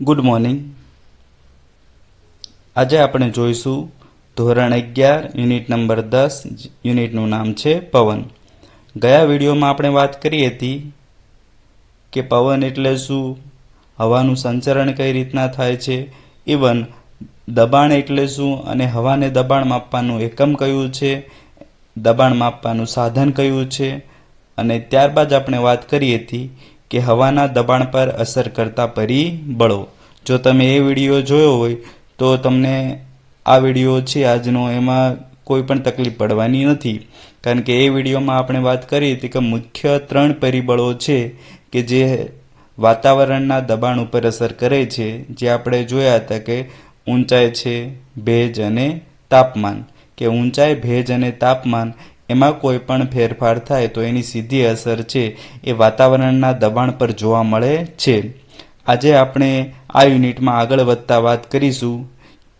Good morning આજે આપણે જોઈશું ધોરણ અગિયાર યુનિટ નંબર દસ યુનિટનું નામ છે પવન. ગયા વિડીયોમાં આપણે વાત કરી હતી કે પવન એટલે શું? હવાનું સંચરણ કઈ રીતના થાય છે? ઇવન દબાણ એટલે શું? અને હવાને દબાણ માપવાનું એકમ કયું છે? દબાણ માપવાનું સાધન કયું છે? અને ત્યારબાદ આપણે વાત કરી હતી કે હવાના દબાણ પર અસર કરતા પરિબળો જો તમે એ વીડિયો જોયો હોય, તો તમને આ વીડિયો છે આજનો, એમાં કોઈ પણ તકલીફ પડવાની નથી. કારણ કે એ વિડીયોમાં આપણે વાત કરી હતી કે મુખ્ય ત્રણ પરિબળો છે કે જે વાતાવરણના દબાણ ઉપર અસર કરે છે, જે આપણે જોયા હતા કે ઊંચાઈ છે, ભેજ અને તાપમાન. કે ઊંચાઈ, ભેજ અને તાપમાન એમાં કોઈ પણ ફેરફાર થાય તો એની સીધી અસર છે એ વાતાવરણના દબાણ પર જોવા મળે છે. આજે આપણે આ યુનિટમાં આગળ વધતા વાત કરીશું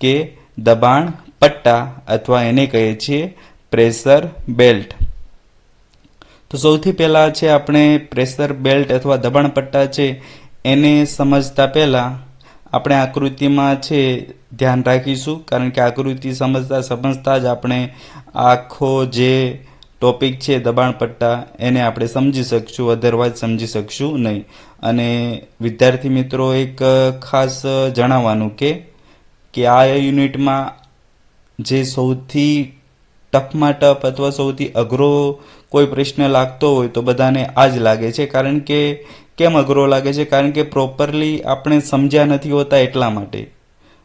કે દબાણ, પટ્ટા અથવા એને કહીએ છીએ પ્રેશર બેલ્ટ. તો સૌથી પહેલાં છે આપણે પ્રેશર બેલ્ટ અથવા દબાણ પટ્ટા છે, એને સમજતા પહેલાં આપણે આકૃતિમાં છે ધ્યાન રાખીશું, કારણ કે આકૃતિ સમજતા સમજતા જ આપણે આખો જે ટોપિક છે, દબાણ પટ્ટા, એને આપણે સમજી શકશું અધરવાઇઝ સમજી શકશું નહીં. અને વિદ્યાર્થી મિત્રો, એક ખાસ જણાવવાનું કે કે આ યુનિટમાં જે સૌથી ટફમાં ટફ અથવા સૌથી અઘરો કોઈ પ્રશ્ન લાગતો હોય તો બધાને આ જ લાગે છે. કારણ કે કેમ અઘરો લાગે છે? કારણ કે પ્રોપરલી આપણે સમજ્યા નથી હોતા એટલા માટે.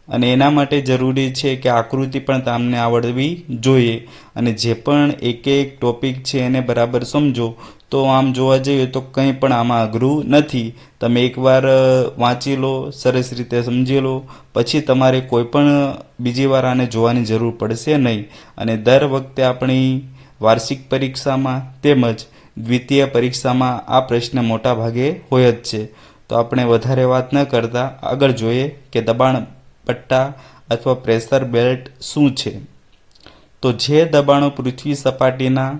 અને એના માટે જરૂરી છે કે આકૃતિ પણ તમને આવડવી જોઈએ. અને જે પણ એક એક ટોપિક છે એને બરાબર સમજો, તો આમ જોવા જઈએ તો કંઈ પણ આમાં અઘરું નથી. તમે એકવાર વાંચી લો, સરસ રીતે સમજી લો, પછી તમારે કોઈ પણ બીજી વાર આને જોવાની જરૂર પડશે નહીં. અને દર વખતે આપણી વાર્ષિક પરીક્ષામાં તેમજ દ્વિતીય પરીક્ષામાં આ પ્રશ્ન મોટા ભાગે હોય જ છે. તો આપણે વધારે વાત ન કરતા, આગળ જોઈએ કે દબાણ પટ્ટા અથવા પ્રેશર બેલ્ટ શું છે? તો જે દબાણો પૃથ્વી સપાટીના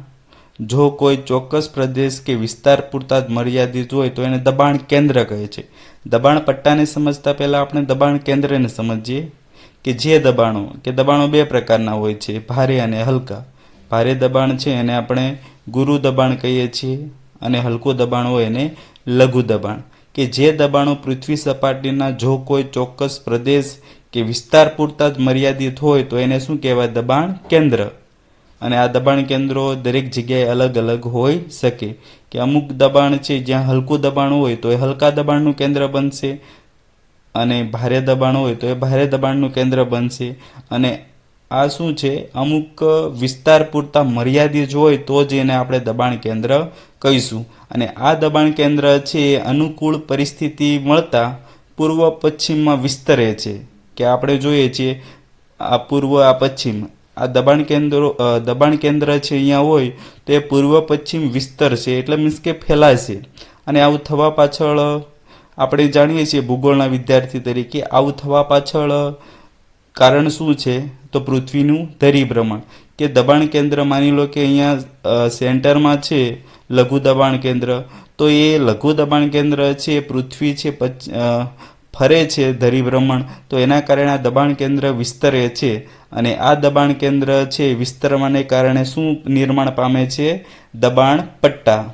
જો કોઈ ચોક્કસ પ્રદેશ કે વિસ્તાર પૂરતા જ મર્યાદિત હોય તો એને દબાણ કેન્દ્ર કહે છે. દબાણ પટ્ટાને સમજતા પહેલાં આપણે દબાણ કેન્દ્રને સમજીએ કે જે દબાણો, કે દબાણો બે પ્રકારના હોય છે, ભારે અને હલકા. ભારે દબાણ છે એને આપણે ગુરુ દબાણ કહીએ છીએ અને હલકું દબાણ હોય એને લઘુ દબાણ. કે જે દબાણો પૃથ્વી સપાટીના જો કોઈ ચોક્કસ પ્રદેશ કે વિસ્તાર પૂરતા જ મર્યાદિત હોય તો એને શું કહેવાય? દબાણ કેન્દ્ર. અને આ દબાણ કેન્દ્રો દરેક જગ્યાએ અલગ અલગ હોઈ શકે. કે અમુક દબાણ છે જ્યાં હલકું દબાણ હોય તો એ હલકા દબાણનું કેન્દ્ર બનશે અને ભારે દબાણ હોય તો એ ભારે દબાણનું કેન્દ્ર બનશે. અને આ શું છે? અમુક વિસ્તાર પૂરતા મર્યાદિત હોય તો જ એને આપણે દબાણ કેન્દ્ર કહીશું. અને આ દબાણ કેન્દ્ર છે અનુકૂળ પરિસ્થિતિ મળતા પૂર્વ પશ્ચિમમાં વિસ્તરે છે. કે આપણે જોઈએ છીએ, આ પૂર્વ, આ પશ્ચિમ. આ દબાણ કેન્દ્રો દબાણ કેન્દ્ર છે અહીંયા હોય, તો એ પૂર્વ, પશ્ચિમ વિસ્તરશે એટલે મીન્સ કે ફેલાશે અને આવું થવા પાછળ, આપણે જાણીએ છીએ ભૂગોળના વિદ્યાર્થી તરીકે, આવું થવા પાછળ કારણ શું છે? તો પૃથ્વીનું ધરીભ્રમણ. કે દબાણ કેન્દ્ર માની લો કે અહીંયા સેન્ટરમાં છે લઘુ દબાણ કેન્દ્ર, તો એ લઘુ દબાણ કેન્દ્ર છે, પૃથ્વી છે ફરે છે ધરીભ્રમણ. તો એના કારણે આ દબાણ કેન્દ્ર વિસ્તરે છે અને આ દબાણ કેન્દ્ર છે વિસ્તરવાને કારણે શું નિર્માણ પામે છે? દબાણ પટ્ટા.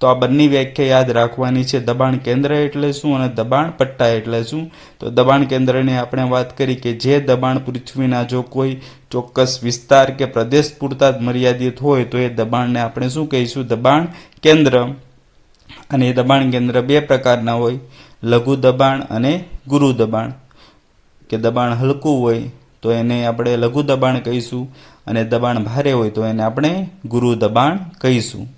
તો આ બંને વ્યાખ્યા યાદ રાખવાની છે. દબાણ કેન્દ્ર એટલે શું અને દબાણ પટ્ટા એટલે શું? તો દબાણ કેન્દ્રની આપણે વાત કરી કે જે દબાણ પૃથ્વીના જો કોઈ ચોક્કસ વિસ્તાર કે પ્રદેશ પૂરતા જ મર્યાદિત હોય તો એ દબાણને આપણે શું કહીશું? દબાણ કેન્દ્ર. અને એ દબાણ કેન્દ્ર બે પ્રકારના હોય. લઘુ દબાણ અને ગુરુ દબાણ. કે દબાણ હલકું હોય તો એને આપણે લઘુ દબાણ કહીશું અને દબાણ ભારે હોય તો એને આપણે ગુરુ દબાણ કહીશું.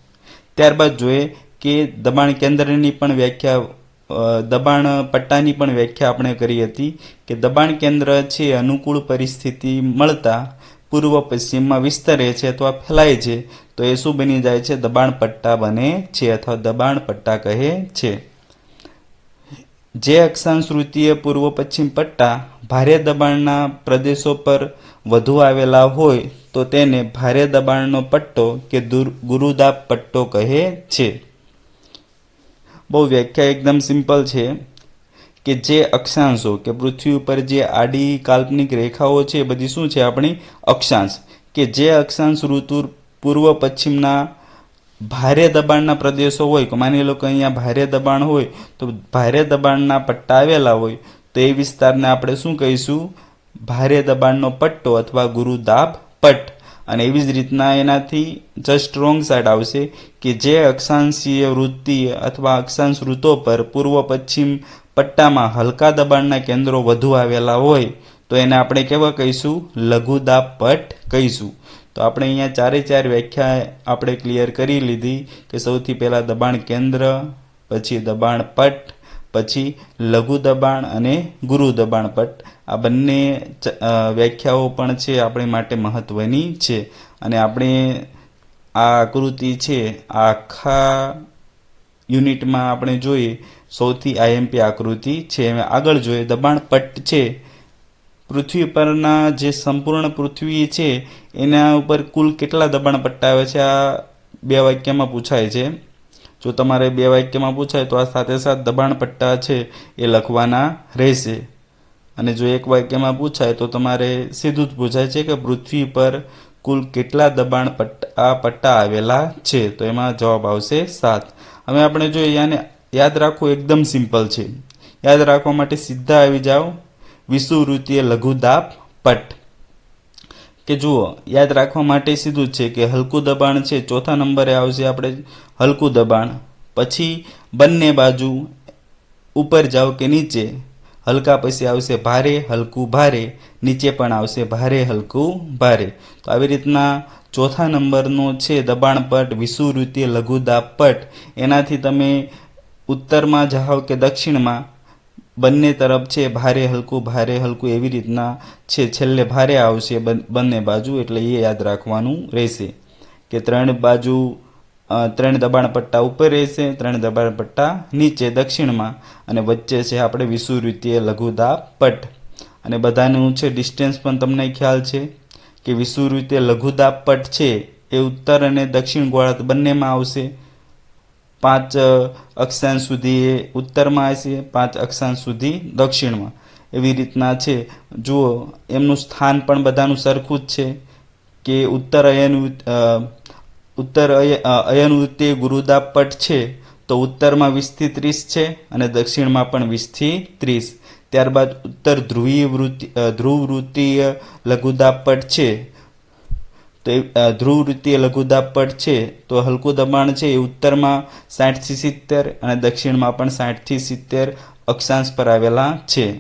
ત્યારબાદ જોઈએ કે દબાણ કેન્દ્રની પણ વ્યાખ્યા દબાણ પટ્ટાની પણ વ્યાખ્યા આપણે કરી હતી કે દબાણ કેન્દ્ર છે અનુકૂળ પરિસ્થિતિ મળતા પૂર્વ પશ્ચિમમાં વિસ્તરે છે અથવા ફેલાય છે તો એ શું બની જાય છે? દબાણ પટ્ટા બને છે અથવા દબાણ પટ્ટા કહે છે. જે અક્ષાંશ વૃત્તીય પૂર્વ પશ્ચિમ પટ્ટા ભારે દબાણના પ્રદેશો પર વધુ આવેલા હોય, તો તેને ભારે દબાણનો પટ્ટો કે ગુરુદાબ પટ્ટો કહે છે. બહુ વ્યાખ્યા એકદમ સિમ્પલ છે કે જે અક્ષાંશો, કે પૃથ્વી ઉપર જે આડી કાલ્પનિક રેખાઓ છે, એ બધી શું છે આપણી અક્ષાંશ? કે જે અક્ષાંશ ઋતુ પૂર્વ પશ્ચિમના ભારે દબાણના પ્રદેશો હોય કે માની લો કે અહીંયા ભારે દબાણ હોય, તો ભારે દબાણના પટ્ટા આવેલા હોય, તો એ વિસ્તારને આપણે શું કહીશું? ભારે દબાણનો પટ્ટો અથવા ગુરુદાબ પટ્ટ. અને એવી જ રીતના એનાથી જસ્ટ રોંગ સાઈડ આવશે કે જે અક્ષાંશીય વૃત્તિ અથવા અક્ષાંશ વૃત્તો પર પૂર્વ પશ્ચિમ પટ્ટામાં હલકા દબાણના કેન્દ્રો વધુ આવેલા હોય, તો એને આપણે કેવા કહીશું? લઘુદાબ પટ્ટ કહીશું. તો આપણે અહીંયા ચારે ચાર વ્યાખ્યા આપણે ક્લિયર કરી લીધી કે સૌથી પહેલાં દબાણ કેન્દ્ર, પછી દબાણ પટ્ટ પછી લઘુ દબાણ અને ગુરુ દબાણ પટ. આ બંને વ્યાખ્યાઓ પણ છે, આપણે માટે મહત્વની છે. અને આપણે આ આકૃતિ છે, આખા યુનિટમાં આપણે જોઈએ, સૌથી આઈએમપી આકૃતિ છે આગળ જોઈએ, દબાણ પટ છે. પૃથ્વી પરના જે સંપૂર્ણ પૃથ્વી છે, એના ઉપર કુલ કેટલા દબાણ પટ્ટા આવે છે? આ બે વાક્યમાં પૂછાય છે. જો તમારે બે વાક્યમાં પૂછાય તો આ સાથે સાથ દબાણ પટ્ટા છે, એ લખવાના રહેશે. અને જો એક વાક્યમાં પૂછાય તો તમારે સીધું જ પૂછાય છે કે પૃથ્વી પર કુલ કેટલા દબાણ પટ્ટા પટ્ટા આવેલા છે? તો એમાં જવાબ આવશે સાત. હવે આપણે જો યાદ રાખવું એકદમ સિમ્પલ છે. યાદ રાખવા માટે સીધા આવી જાઓ. વિષુવૃત્તીય લઘુદાબ પટ. કે જુઓ, યાદ રાખવા માટે સીધું છે કે હલકું દબાણ છે, ચોથા નંબરે આવશે આપણે હલકું દબાણ. પછી બંને બાજુ ઉપર જાઓ કે નીચે. હલકા પછી આવશે ભારે, હલકું ભારે. નીચે પણ આવશે ભારે, હલકું ભારે. તો આવી રીતના ચોથા નંબરનો છે દબાણ પટ વિષુવૃત્તીય લઘુદાબ પટ. એનાથી તમે ઉત્તરમાં જાઓ કે દક્ષિણમાં બંને તરફ છે, ભારે હલકું ભારે હલકું એવી રીતના છે, છેલ્લે ભારે આવશે બંને બાજુ એટલે એ યાદ રાખવાનું રહેશે કે ત્રણ બાજુ ત્રણ દબાણ પટ્ટા ઉપર રહેશે, ત્રણ દબાણ પટ્ટા નીચે દક્ષિણમાં અને વચ્ચે છે આપણે વિષુવૃત્તીય લઘુદાબ પટ. અને બધાનું છે, ડિસ્ટન્સ પણ તમને ખ્યાલ છે કે વિષુવૃત્તીય લઘુદાબ પટ છે એ ઉત્તર અને દક્ષિણ ગોળાર્ધ બંનેમાં આવશે. પાંચ અક્ષાંશ સુધી એ ઉત્તરમાં હશે પાંચ અક્ષાંશ સુધી દક્ષિણમાં. એવી રીતના છે. જુઓ, એમનું સ્થાન પણ બધાનું સરખું જ છે કે ઉત્તર અયન ઉત્તર અય ગુરુદાપટ છે, તો ઉત્તરમાં વીસથી ત્રીસ છે અને દક્ષિણમાં પણ વીસથી ત્રીસ. ત્યારબાદ ઉત્તર ધ્રુવીય વૃત્તિ ધ્રુવ વૃત્તીય લઘુદાપટ છે. તો એ ધ્રુવ વૃત્તીય લઘુદાબ પટ છે. તો હલકું દબાણ છે એ ઉત્તરમાં સાઠથી સિત્તેર અને દક્ષિણમાં પણ સાઠથી સિત્તેર અક્ષાંશ પર આવેલા છે.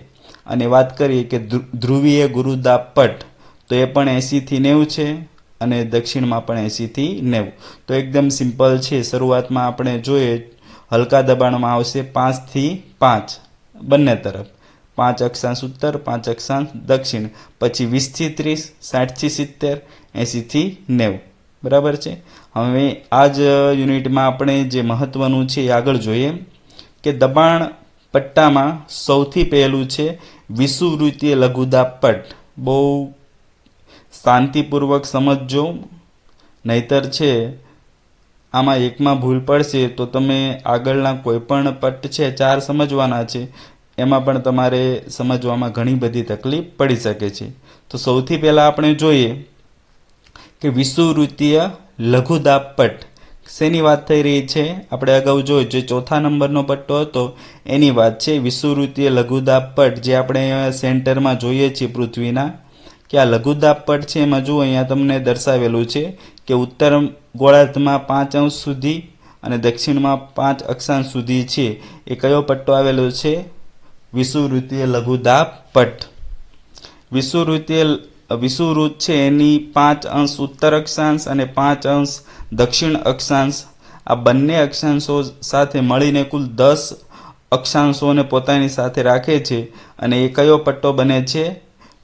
અને વાત કરીએ કે ધ્રુ- ધ્રુવીય ગુરુદાબ પટ તો એ પણ એંશીથી નેવું છે અને દક્ષિણમાં પણ એંશીથી નેવું. તો એકદમ સિમ્પલ છે. શરૂઆતમાં આપણે જોઈએ, હલકા દબાણમાં આવશે પાંચથી પાંચ બંને તરફ. પાંચ અક્ષાંશ ઉત્તર, પાંચ અક્ષાંશ દક્ષિણ. પછી વીસથી ત્રીસ, સાઠથી સિત્તેર એંસીથી નેવું. બરાબર છે? હવે આ જ યુનિટમાં આપણે જે મહત્વનું છે એ આગળ જોઈએ કે દબાણ પટ્ટામાં સૌથી પહેલું છે વિષુવૃત્તીય લઘુદાબ પટ્ટ બહુ શાંતિપૂર્વક સમજજો. નહીતર છે આમાં એકમાં ભૂલ પડશે તો તમે આગળના કોઈ પણ પટ્ટ છે ચાર સમજવાના છે. એમાં પણ તમારે સમજવામાં ઘણી બધી તકલીફ પડી શકે છે. તો સૌથી પહેલાં આપણે જોઈએ કે વિષુવૃત્તીય લઘુદાબ પટ્ટ શેની વાત થઈ રહી છે? આપણે અગાઉ જોયું જે ચોથા નંબરનો પટ્ટો હતો, એની વાત છે વિષુવૃત્તીય લઘુદાબ પટ્ટ જે આપણે સેન્ટરમાં જોઈએ છીએ પૃથ્વીના, કે આ લઘુદાબ પટ્ટ છે એમાં જુઓ, અહીંયા તમને દર્શાવેલું છે કે ઉત્તર ગોળાર્ધમાં પાંચ અંશ સુધી અને દક્ષિણમાં પાંચ અક્ષાંશ સુધી છે. એ કયો પટ્ટો આવેલો છે? વિષુવૃત્તીય લઘુદાબ પટ્ટ વિષુવૃત્તીય વિષુવૃત્ત છે એની પાંચ અંશ ઉત્તર અક્ષાંશ અને પાંચ અંશ દક્ષિણ અક્ષાંશ. આ બંને અક્ષાંશો સાથે મળીને કુલ દસ અક્ષાંશોને પોતાની સાથે રાખે છે અને એ કયો પટ્ટો બને છે.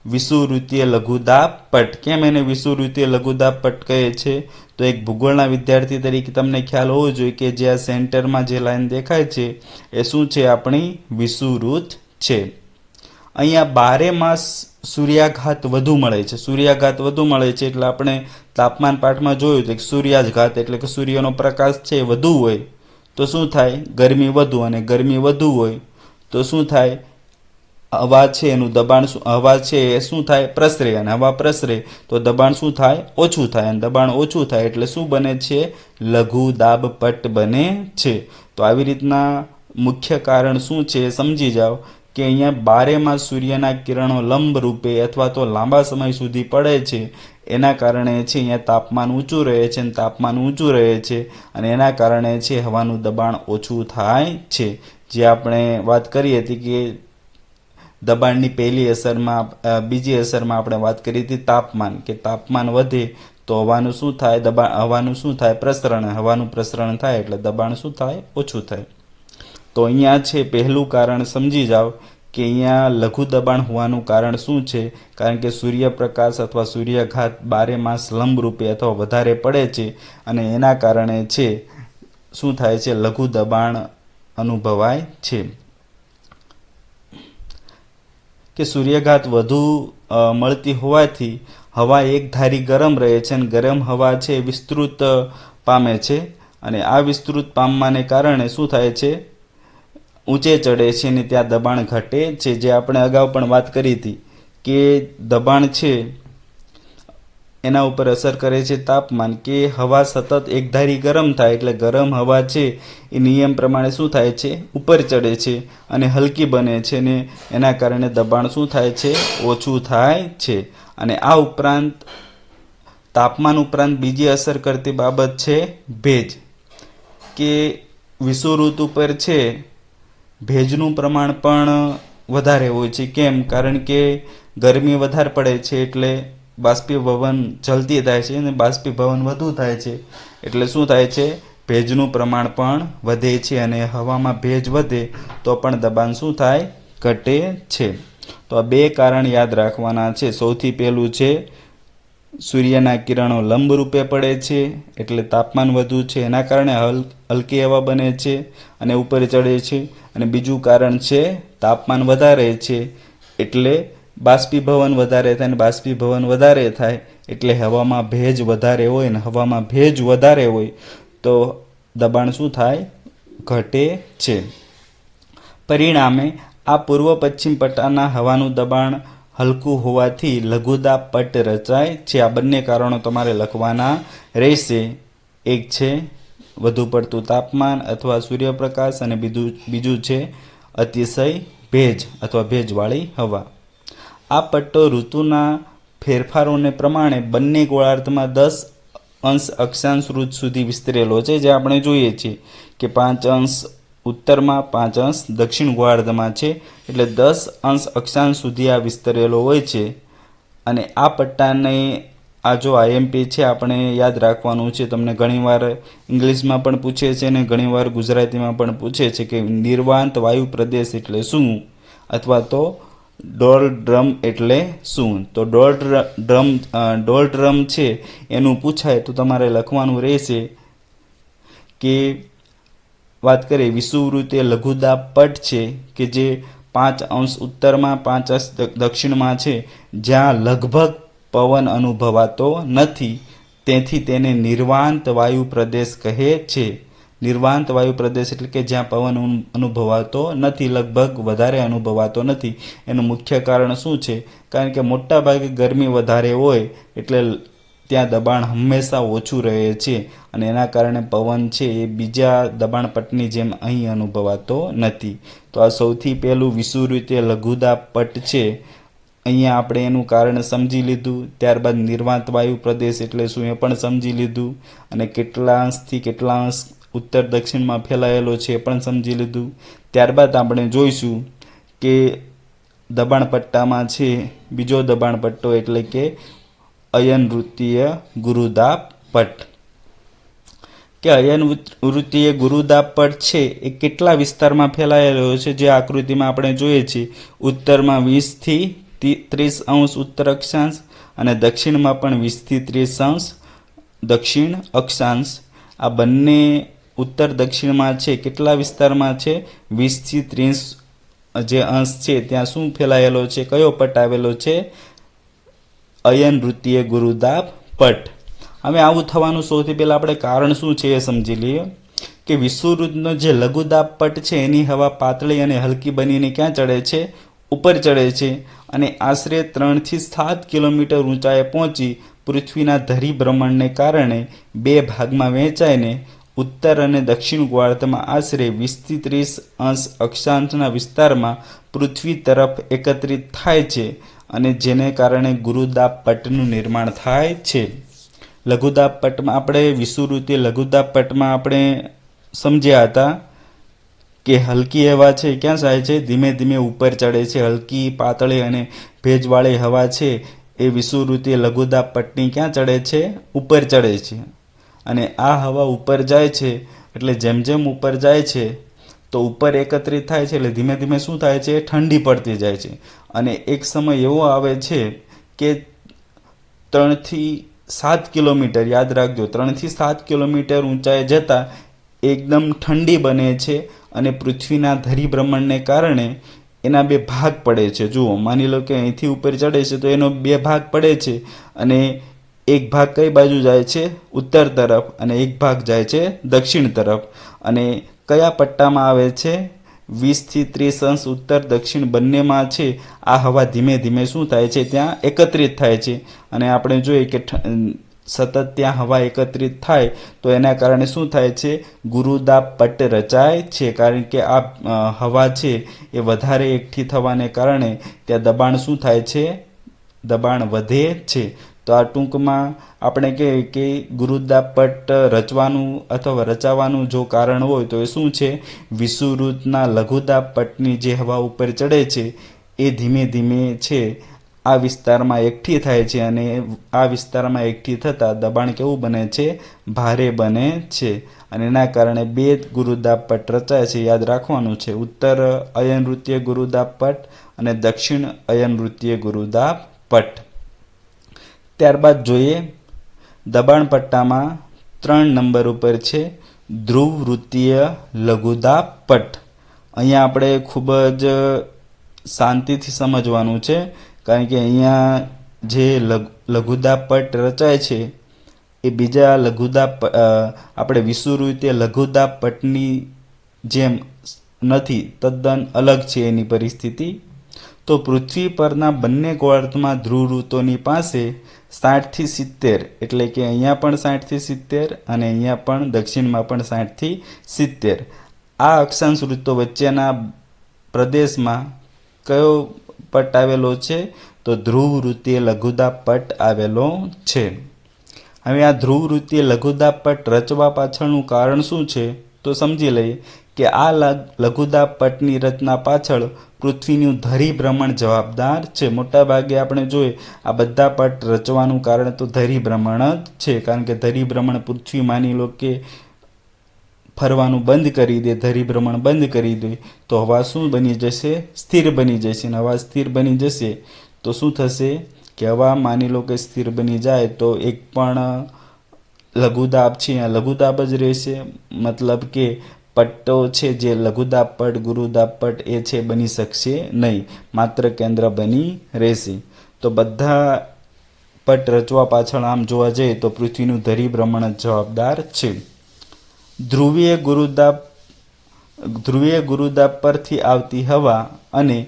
વિષુવૃત્તીય લઘુદાબ પટ્ટ કેમ એને વિષુવૃત્તીય લઘુદાબ પટ્ટ કહે છે? તો એક ભૂગોળના વિદ્યાર્થી તરીકે તમને ખ્યાલ હોવો જોઈએ કે જે આ સેન્ટરમાં જે લાઈન દેખાય છે, એ શું છે આપણી? વિષુવૃત છે. અહીંયા બારે માસ સૂર્યાઘાત વધુ મળે છે. સૂર્યાઘાત વધુ મળે છે એટલે આપણે તાપમાન પાઠમાં જોયું તો સૂર્યાઘાત એટલે કે સૂર્યનો પ્રકાશ છે વધુ હોય તો શું થાય? ગરમી વધુ અને ગરમી વધુ હોય તો શું થાય? હવા છે, એનું દબાણ હવા છે એ શું થાય? પ્રસરે. અને હવા પ્રસરે તો દબાણ શું થાય? ઓછું થાય. અને દબાણ ઓછું થાય એટલે શું બને છે? લઘુ દાબ પટ્ટ બને છે. તો આવી રીતના મુખ્ય કારણ શું છે સમજી જાઓ કે અહીંયા બારેમાં સૂર્યના કિરણો લંબ રૂપે અથવા તો લાંબા સમય સુધી પડે છે. એના કારણે છે અહીંયા તાપમાન ઊંચું રહે છે અને તાપમાન ઊંચું રહે છે અને એના કારણે છે હવાનું દબાણ ઓછું થાય છે. જે આપણે વાત કરી હતી કે દબાણની પહેલી અસરમાં બીજી અસરમાં આપણે વાત કરી હતી તાપમાન, કે તાપમાન વધે તો હવાનું શું થાય દબાણ હવાનું શું થાય, પ્રસરણ, હવાનું પ્રસરણ થાય એટલે દબાણ શું થાય, ઓછું થાય. તો અહીંયા છે પહેલું કારણ સમજી જાઓ કે અહીંયા લઘુ દબાણ હોવાનું કારણ શું છે? કારણ કે સૂર્યપ્રકાશ અથવા સૂર્યઘાત બારે માસ લંબરૂપે અથવા વધારે પડે છે અને એના કારણે છે, શું થાય છે? લઘુ દબાણ અનુભવાય છે. કે સૂર્યઘાત વધુ મળતી હોવાથી હવા એક ધારી ગરમ રહે છે અને ગરમ હવા છે એ વિસ્તૃત પામે છે. અને આ વિસ્તૃત પામવાને કારણે શું થાય છે? ઊંચે ચડે છે અને ત્યાં દબાણ ઘટે છે. જે આપણે અગાઉ પણ વાત કરી હતી કે દબાણ છે એના ઉપર અસર કરે છે તાપમાન, કે હવા સતત એકધારી ગરમ થાય, એટલે ગરમ હવા છે એ નિયમ પ્રમાણે શું થાય છે? ઉપર ચડે છે અને હલકી બને છે ને એના કારણે દબાણ શું થાય છે? ઓછું થાય છે. અને આ ઉપરાંત તાપમાન ઉપરાંત બીજી અસર કરતી બાબત છે ભેજ, કે વિષુવવૃત્ત ઉપર છે ભેજનું પ્રમાણ પણ વધારે હોય છે. કેમ? કારણ કે ગરમી વધારે પડે છે એટલે બાષ્પીભવન જલ્દી થાય છે અને બાષ્પીભવન વધુ થાય છે. એટલે શું થાય છે? ભેજનું પ્રમાણ પણ વધે છે અને હવામાં ભેજ વધે તો પણ દબાણ શું થાય? ઘટે છે. તો આ બે કારણ યાદ રાખવાના છે. સૌથી પહેલું છે, સૂર્યના કિરણો લંબરૂપે પડે છે એટલે તાપમાન વધુ છે. એના કારણે હલ, હલકી હવા બને છે અને ઉપર ચડે છે. અને બીજું કારણ છે, તાપમાન વધારે છે એટલે બાષ્પીભવન વધારે થાય અને બાષ્પીભવન વધારે થાય એટલે હવામાં ભેજ વધારે હોય ને હવામાં ભેજ વધારે હોય, તો દબાણ શું થાય? ઘટે છે. પરિણામે આ પૂર્વ પશ્ચિમ પટ્ટાના હવાનું દબાણ હલકું હોવાથી લઘુદાબ પટ્ટ રચાય છે. આ બંને કારણો તમારે લખવાના રહેશે. એક છે વધુ પડતું તાપમાન અથવા સૂર્યપ્રકાશ અને બીજું બીજું છે અતિશય ભેજ અથવા ભેજવાળી હવા. આ પટ્ટો ઋતુના ફેરફારોને પ્રમાણે બંને ગોળાર્ધમાં દસ અંશ અક્ષાંશ ઋત સુધી વિસ્તરેલો છે, જે આપણે જોઈએ છીએ કે પાંચ અંશ ઉત્તરમાં, પાંચ અંશ દક્ષિણ ગોળાર્ધમાં છે, એટલે દસ અંશ અક્ષાંશ સુધી આ વિસ્તરેલો હોય છે. અને આ પટ્ટાને આ જો આઈએમપી છે, આપણે યાદ રાખવાનું છે, તમને ઘણીવાર ઇંગ્લિશમાં પણ પૂછે છે અને ઘણીવાર ગુજરાતીમાં પણ પૂછે છે કે નિર્વાંત વાયુ પ્રદેશ એટલે શું? અથવા તો ડોલ ડ્રમ એટલે શું તો ડોલ ડ્રમ ડોલ ડ્રમ છે, એનું પૂછાય તો તમારે લખવાનું રહેશે કે વાત કરીએ વિષુવવૃત્ત લઘુદા પટ છે કે જે પાંચ અંશ ઉત્તરમાં, પાંચ અંશ દક્ષિણમાં છે, જ્યાં લગભગ પવન અનુભવાતો નથી. તેથી તેને નિર્વાંત વાયુ પ્રદેશ કહે છે. નિર્વાંત વાયુ પ્રદેશ એટલે કે જ્યાં પવન અનુભવાતો નથી, લગભગ વધારે અનુભવાતો નથી. એનું મુખ્ય કારણ શું છે? કારણ કે મોટાભાગે ગરમી વધારે હોય એટલે ત્યાં દબાણ હંમેશા ઓછું રહે છે અને એના કારણે પવન છે એ બીજા દબાણ પટની જેમ અહીં અનુભવાતો નથી. તો આ સૌથી પહેલું વિષુવૃત્તે લઘુદા પટ છે. અહીંયા આપણે એનું કારણ સમજી લીધું. ત્યારબાદ નિર્વાત વાયુ પ્રદેશ એટલે શું એ પણ સમજી લીધું. અને કેટલા અંશથી કેટલા અંશ ઉત્તર દક્ષિણમાં ફેલાયેલો છે એ પણ સમજી લીધું. ત્યારબાદ આપણે જોઈશું કે દબાણ પટ્ટામાં છે બીજો દબાણ પટ્ટો એટલે કે અયન વૃત્તીય ગુરુદાપ પટ. કે અયન વૃત- વૃત્તીય ગુરુદાબ પટ છે એ કેટલા વિસ્તારમાં ફેલાયેલો છે જે આકૃતિમાં આપણે જોઈએ છીએ. ઉત્તરમાં વીસથી ત્રીસ અંશ ઉત્તર અક્ષાંશ અને દક્ષિણમાં પણ વીસથી ત્રીસ અંશ દક્ષિણ અક્ષાંશ. આ બંને ઉત્તર દક્ષિણમાં છે, કેટલા વિસ્તારમાં છે? વીસથી ત્રીસ જે અંશ છે, ત્યાં શું ફેલાયેલો છે? કયો પટ આવેલો છે? અયન વૃત્તીય ગુરુદાબ પટ. હવે આવું થવાનું સૌથી પહેલાં આપણે કારણ શું છે એ સમજી લઈએ. કે વિષુવવૃત્તનો જે લઘુદાબ પટ છે, એની હવા પાતળી અને હલકી બનીને ક્યાં ચડે છે? ઉપર ચડે છે. અને આશરે ત્રણથી સાત કિલોમીટર ઊંચાઈએ પહોંચી પૃથ્વીના ધરી ભ્રમણને કારણે બે ભાગમાં વહેંચાઈને ઉત્તર અને દક્ષિણ ગોળાર્ધમાં આશરે વીસથી ત્રીસ અંશ અક્ષાંશના વિસ્તારમાં પૃથ્વી તરફ એકત્રિત થાય છે અને જેને કારણે ગુરુદાબ પટ્ટનું નિર્માણ થાય છે. લઘુદાબ પટ્ટમાં આપણે વિષુવૃત્તિ લઘુદાબ પટ્ટમાં આપણે સમજ્યા હતા કે હલકી હવા છે, ક્યાં થાય છે? ધીમે ધીમે ઉપર ચડે છે, હલકી પાતળી અને ભેજવાળી હવા છે, એ વિષુવૃત્તિ લઘુદાબ પટ્ટની ક્યાં ચડે છે? ઉપર ચડે છે. અને આ હવા ઉપર જાય છે, એટલે જેમ જેમ ઉપર જાય છે, તો ઉપર એકત્રિત થાય છે, એટલે ધીમે ધીમે શું થાય છે? ઠંડી પડતી જાય છે. અને એક સમય એવો આવે છે કે ત્રણથી સાત કિલોમીટર, યાદ રાખજો, ત્રણથી સાત કિલોમીટર ઊંચાઈ જતાં એકદમ ઠંડી બને છે અને પૃથ્વીના ધરીભ્રમણને કારણે એના બે ભાગ પડે છે. જુઓ, માની લો કે અહીંથી ઉપર ચડે છે, તો એનો બે ભાગ પડે છે અને એક ભાગ કઈ બાજુ જાય છે? ઉત્તર તરફ અને એક ભાગ જાય છે દક્ષિણ તરફ. અને કયા પટ્ટામાં આવે છે? વીસથી ત્રીસ અંશ ઉત્તર દક્ષિણ બંનેમાં છે. આ હવા ધીમે ધીમે શું થાય છે? ત્યાં એકત્રિત થાય છે. અને આપણે જોઈએ કે સતત ત્યાં હવા એકત્રિત થાય તો એના કારણે શું થાય છે? ગુરુદાબ પટ્ટ રચાય છે. કારણ કે આ હવા છે એ વધારે એકઠી થવાને કારણે ત્યાં દબાણ શું થાય છે? દબાણ વધે છે. તો આ ટૂંકમાં આપણે કહે કે ગુરુદાપટ રચવાનું અથવા રચાવાનું જો કારણ હોય તો એ શું છે? વિષુવૃતના લઘુદાપટની જે હવા ઉપર ચડે છે, એ ધીમે ધીમે છે. આ વિસ્તારમાં એકઠી થાય છે અને આ વિસ્તારમાં એકઠી થતાં દબાણ કેવું બને છે? ભારે બને છે. અને એના કારણે બે ગુરુદાપટ રચાય છે, યાદ રાખવાનું છે. ઉત્તર અયન નૃત્ય ગુરુદાબ પટ્ટ અને દક્ષિણ અયન ગુરુદાપટ ત્યારબાદ જોઈએ. દબાણ પટ્ટામાં ત્રણ નંબર ઉપર છે ધ્રુવ વૃત્તીય લઘુદા પટ્ટ અહીંયા આપણે ખૂબ જ શાંતિથી સમજવાનું છે કારણ કે અહીંયા જે લઘુદા પટ રચાય છે એ બીજા લઘુદા આપણે અ, આપણે વિષુવૃત્તીય લઘુદાબ પટ્ટની જેમ નથી તદ્દન અલગ છે એની પરિસ્થિતિ. તો પૃથ્વી પરના બંને ગોળાર્ધમાં ધ્રુવ ઋતુની પાસે સાઠથી સિત્તેર, એટલે કે અહીંયા પણ સાઠથી સિત્તેર અને અહીંયા પણ દક્ષિણમાં પણ સાઠથી સિત્તેર. આ અક્ષાંશ વૃત્તો વચ્ચેના પ્રદેશમાં કયો પટ્ટ આવેલો છે? તો ધ્રુવ વૃત્તિએ લઘુદા પટ્ટ આવેલો છે. હવે આ ધ્રુવ વૃત્તિએ લઘુદા પટ્ટ રચવા પાછળનું કારણ શું છે? તો સમજી લઈએ કે આ લઘ- લઘુદાબ પટ્ટની રચના પાછળ પૃથ્વીનું ધરી ભ્રમણ જવાબદાર છે. મોટાભાગે આપણે જોઈએ, આ બધા પટ્ટ રચવાનું કારણ તો ધરી ભ્રમણ જ છે, કારણ કે ધરી ભ્રમણ પૃથ્વી માની લો કે ફરવાનું બંધ કરી દે ધરી ભ્રમણ બંધ કરી દે, તો હવા શું બની જશે? સ્થિર બની જશે અને હવા સ્થિર બની જશે. તો શું થશે? કે હવા માની લો કે સ્થિર બની જાય, તો એક પણ લઘુદાબ છે. આ લઘુદાબ જ રહેશે. મતલબ કે પટ્ટો છે જે લઘુદાબ પટ ગુરુદાબ પટ એ છે, બની શકશે નહીં. માત્ર કેન્દ્ર બની રહેશે. તો બધા પટ રચવા પાછળ આમ જોવા જઈએ તો પૃથ્વીનું ધરી ભ્રમણ જ જવાબદાર છે. ધ્રુવીય ગુરુદાપ ધ્રુવીય ગુરુદાપ પરથી આવતી હવા અને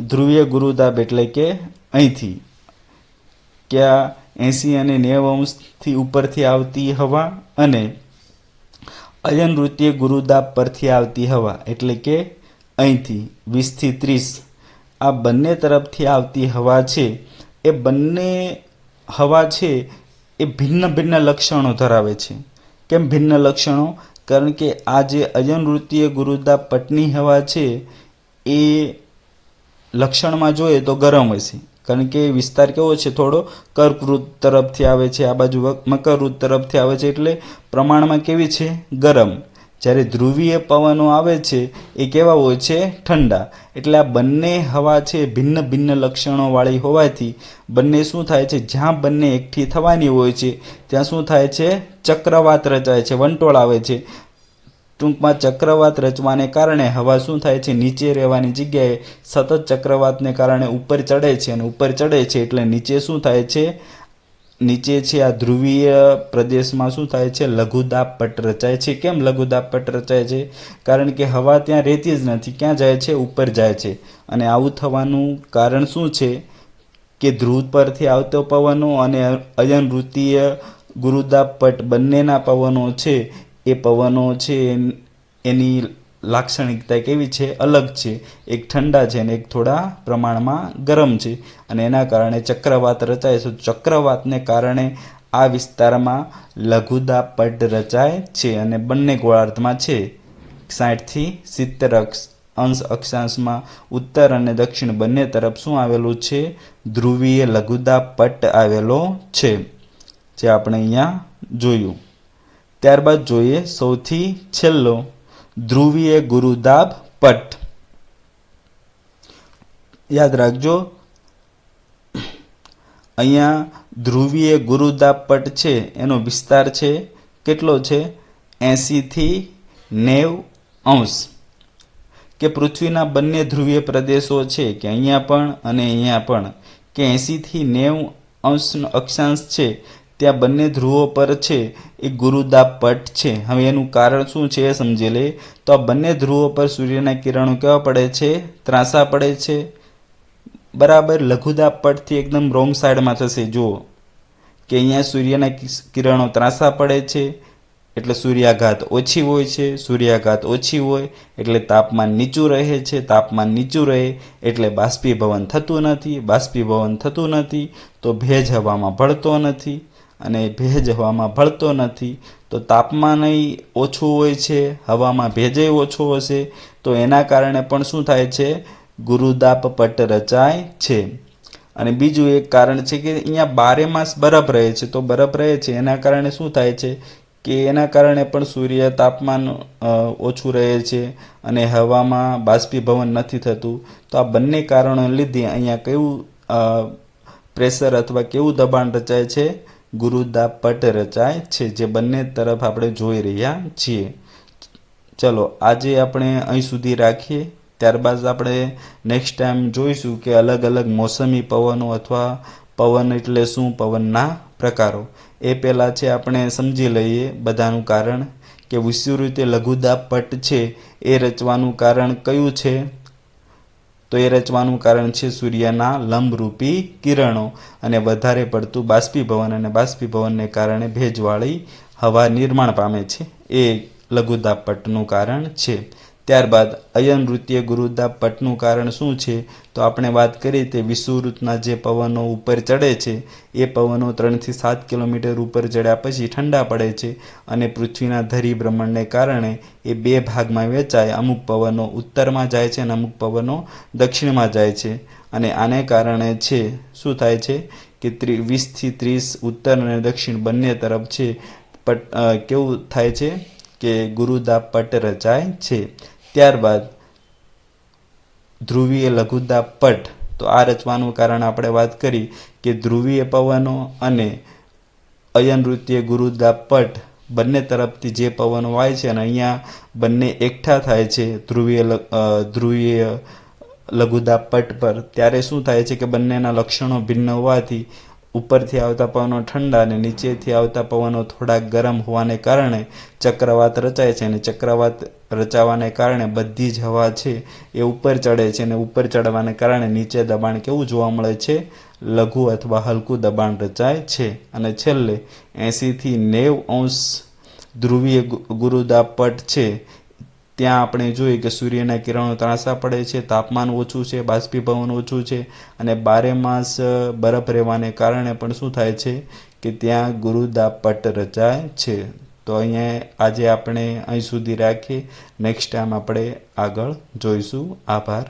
ધ્રુવીય ગુરુદાબ એટલે કે અહીંથી. ક્યાં એંસી અને નેવ અંશથી ઉપરથી આવતી હવા અને અયન નૃત્ય ગુરુદાબ પરથી આવતી હવા, એટલે કે અહીંથી વીસથી ત્રીસ. આ બંને તરફથી આવતી હવા છે, એ બંને હવા છે, એ ભિન્ન ભિન્ન લક્ષણો ધરાવે છે. કેમ ભિન્ન લક્ષણો? કારણ કે આ જે અયન વૃત્તિએ ગુરુદાબ પટની હવા છે, એ લક્ષણમાં જોઈએ તો ગરમ હશે કારણ કે વિસ્તાર કેવો છે? થોડો કર્કવૃત તરફથી આવે છે, આ બાજુ મકરવૃત તરફથી આવે છે, એટલે પ્રમાણમાં કેવી છે? ગરમ. જ્યારે ધ્રુવીય પવનો આવે છે, એ કેવા હોય છે? ઠંડા. એટલે આ બંને હવા છે, ભિન્ન ભિન્ન લક્ષણોવાળી હોવાથી બંને શું થાય છે? જ્યાં બંને એકઠી થવાની હોય છે, ત્યાં શું થાય છે? ચક્રવાત રચાય છે, વંટોળ આવે છે. ટૂંકમાં ચક્રવાત રચવાને કારણે હવા શું થાય છે, નીચે રહેવાની જગ્યાએ સતત ચક્રવાતને કારણે ઉપર ચડે છે અને ઉપર ચડે છે એટલે નીચે શું થાય છે? નીચે છે આ ધ્રુવીય પ્રદેશમાં શું થાય છે? લઘુદાબ પટ્ટ રચાય છે. કેમ લઘુદાબ પટ્ટ રચાય છે? કારણ કે હવા ત્યાં રહેતી જ નથી. ક્યાં જાય છે? ઉપર જાય છે. અને આવું થવાનું કારણ શું છે? કે ધ્રુવ પરથી આવતો પવનો અને અયનવૃત્તીય ગુરુદાબ પટ્ટ બંનેના પવનો છે. એ પવનો છે, એન- લાક્ષણિકતા કેવી છે, અલગ છે, એક ઠંડા છે અને એક થોડા પ્રમાણમાં ગરમ છે. અને એના કારણે ચક્રવાત રચાય છે. ચક્રવાતને કારણે આ વિસ્તારમાં લઘુદાબ પટ્ટ રચાય છે અને બંને ગોળાર્ધમાં છે. સાઠથી સિત્તેર અક્ષ, અંશ અક્ષાંશમાં ઉત્તર અને દક્ષિણ બંને તરફ શું આવેલું છે? ધ્રુવીય લઘુદાબ પટ્ટ આવેલો છે. જે આપણે અહીંયા જોયું. ત્યારબાદ જોઈએ સૌથી છેલ્લો. ધ્રુવીય ગુરુદાબ પટ યાદ રાખજો. અહીંયા ધ્રુવીય ગુરુદાબ પટ છે, એનો વિસ્તાર છે કેટલો છે? એંશીથી નેવ અંશ. કે પૃથ્વીના બંને ધ્રુવીય પ્રદેશો છે, કે અહીંયા પણ અને અહીંયા પણ. કે એંશીથી નેવ અંશનો અક્ષાંશ છે ત્યાં બંને ધ્રુવો પર છે. એ ગુરુદાબ પટ છે. હવે એનું કારણ શું છે એ સમજી લઈએ તો આ બંને ધ્રુવો પર સૂર્યના કિરણો કેવા પડે છે? ત્રાંસા પડે છે. બરાબર લઘુદાબ પટથી એકદમ રોંગ સાઈડમાં થશે. જુઓ. કે અહીંયા સૂર્યના કિરણો ત્રાંસા પડે છે. એટલે સૂર્યાઘાત ઓછી હોય છે. સૂર્યાઘાત ઓછી હોય. એટલે તાપમાન નીચું રહે છે. તાપમાન નીચું રહે. એટલે બાષ્પીભવન થતું નથી. બાષ્પીભવન થતું નથી. તો ભેજ હવામાં ભળતો નથી. અને ભેજ હવામાં ભળતો નથી, તો તાપમાનય ઓછું હોય છે, હવામાં ભેજય ઓછો હશે, તો એના કારણે પણ શું થાય છે? ગુરુદાપ પટ્ટ રચાય છે. અને બીજું એક કારણ છે કે અહીંયા બારે માસ બરફ રહે છે, તો બરફ રહે છે, એના કારણે શું થાય છે? કે એના કારણે પણ સૂર્ય તાપમાન ઓછું રહે છે અને હવામાં બાષ્પીભવન નથી થતું. તો આ બંને કારણો લીધે અહીંયા કેવું પ્રેશર અથવા કેવું દબાણ રચાય છે? ગુરુદાબ પટ્ટ રચાય છે, જે બંને તરફ આપણે જોઈ રહ્યા છીએ. ચલો, આજે આપણે અહીં સુધી રાખીએ. ત્યારબાદ આપણે નેક્સ્ટ ટાઈમ જોઈશું કે અલગ અલગ મોસમી પવનો અથવા પવન એટલે શું, પવનના પ્રકારો. એ પહેલાં છે આપણે સમજી લઈએ બધાનું કારણ કે વિષુવૃત્તે લઘુદાપટ છે એ રચવાનું કારણ કયું છે? તો એ રચવાનું કારણ છે સૂર્યના લંબરૂપી કિરણો અને વધારે પડતું બાષ્પીભવન અને બાષ્પીભવનને કારણે ભેજવાળી હવા નિર્માણ પામે છે. એ લઘુદાપટનું કારણ છે. ત્યારબાદ અયન નૃત્ય ગુરુદાબ પટ્ટનું કારણ શું છે? તો આપણે વાત કરી તે વિષુવૃતના જે પવનો ઉપર ચડે છે, એ પવનો ત્રણથી સાત કિલોમીટર ઉપર ચડ્યા પછી ઠંડા પડે છે અને પૃથ્વીના ધરી ભ્રમણને કારણે એ બે ભાગમાં વેચાય અમુક પવનો ઉત્તરમાં જાય છે અને અમુક પવનો દક્ષિણમાં જાય છે. અને આને કારણે છે, શું થાય છે કે ત્રી, વીસથી ત્રીસ ઉત્તર અને દક્ષિણ બંને તરફ છે. પટ કેવું થાય છે કે ગુરુદાબ પટ રચાય છે? ત્યારબાદ ધ્રુવીય લઘુતા પટ, તો આ રચવાનું કારણ આપણે વાત કરી કે ધ્રુવીય પવનો અને અયન નૃત્ય પટ બંને તરફથી જે પવનો વાય છે અને અહીંયા બંને એકઠા થાય છે ધ્રુવીય ધ્રુવીય લઘુદા પટ પર, ત્યારે શું થાય છે કે બંનેના લક્ષણો ભિન્ન હોવાથી ઉપરથી આવતા પવનો ઠંડા અને નીચેથી આવતા પવનો થોડા ગરમ હોવાને કારણે ચક્રવાત રચાય છે અને ચક્રવાત રચાવાને કારણે બધી જ હવા છે એ ઉપર ચડે છે અને ઉપર ચડવાને કારણે નીચે દબાણ કેવું જોવા મળે છે? લઘુ અથવા હલકું દબાણ રચાય છે. અને છેલ્લે એંશીથી નેવ અંશ ધ્રુવીય ગુ- ગુરુદાબ પટ્ટ છે. ત્યાં આપણે જોઈએ કે સૂર્યના કિરણો ત્રાંસા પડે છે, તાપમાન ઓછું છે, બાષ્પીભવન ઓછું છે અને બારે માસ બરફ રહેવાને કારણે પણ શું થાય છે કે ત્યાં ગુરુદાપટ રચાય છે. તો અહીંયા આજે આપણે અહીં સુધી રાખીએ. નેક્સ્ટ ટાઈમ આપણે આગળ જોઈશું. આભાર.